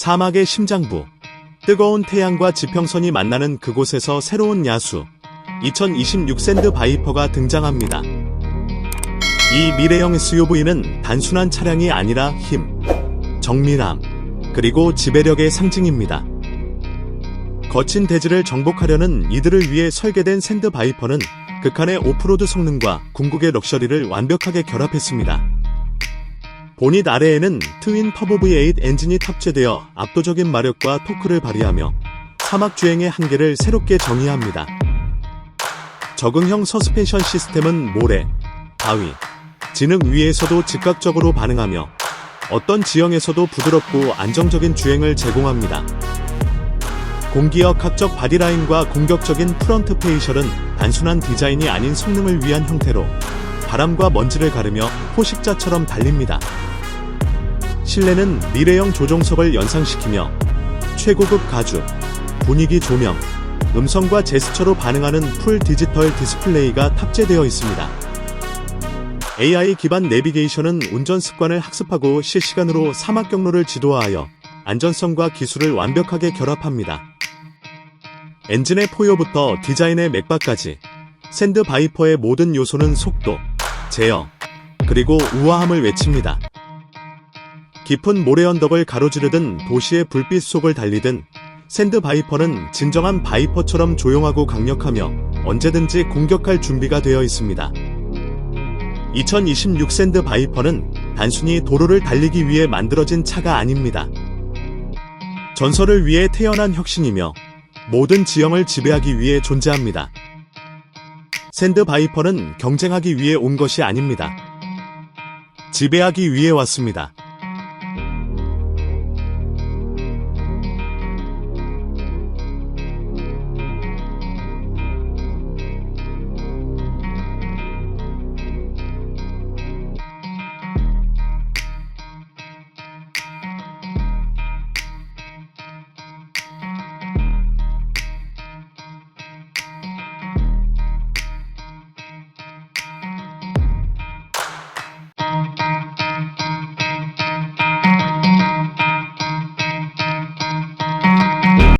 사막의 심장부, 뜨거운 태양과 지평선이 만나는 그곳에서 새로운 야수, 2026 샌드 바이퍼가 등장합니다. 이 미래형 SUV는 단순한 차량이 아니라 힘, 정밀함, 그리고 지배력의 상징입니다. 거친 대지를 정복하려는 이들을 위해 설계된 샌드 바이퍼는 극한의 오프로드 성능과 궁극의 럭셔리를 완벽하게 결합했습니다. 보닛 아래에는 트윈 터보 V8 엔진이 탑재되어 압도적인 마력과 토크를 발휘하며 사막 주행의 한계를 새롭게 정의합니다. 적응형 서스펜션 시스템은 모래, 바위, 진흙 위에서도 즉각적으로 반응하며 어떤 지형에서도 부드럽고 안정적인 주행을 제공합니다. 공기역 학적 바디라인과 공격적인 프런트 페이셜은 단순한 디자인이 아닌 성능을 위한 형태로 바람과 먼지를 가르며 포식자처럼 달립니다. 실내는 미래형 조종석을 연상시키며 최고급 가죽, 분위기 조명, 음성과 제스처로 반응하는 풀 디지털 디스플레이가 탑재되어 있습니다. AI 기반 내비게이션은 운전 습관을 학습하고 실시간으로 사막 경로를 지도하여 안전성과 기술을 완벽하게 결합합니다. 엔진의 포효부터 디자인의 맥박까지 샌드 바이퍼의 모든 요소는 속도, 제어, 그리고 우아함을 외칩니다. 깊은 모래 언덕을 가로지르든 도시의 불빛 속을 달리든 샌드 바이퍼는 진정한 바이퍼처럼 조용하고 강력하며 언제든지 공격할 준비가 되어 있습니다. 2026 샌드 바이퍼는 단순히 도로를 달리기 위해 만들어진 차가 아닙니다. 전설을 위해 태어난 혁신이며 모든 지형을 지배하기 위해 존재합니다. 샌드 바이퍼는 경쟁하기 위해 온 것이 아닙니다. 지배하기 위해 왔습니다.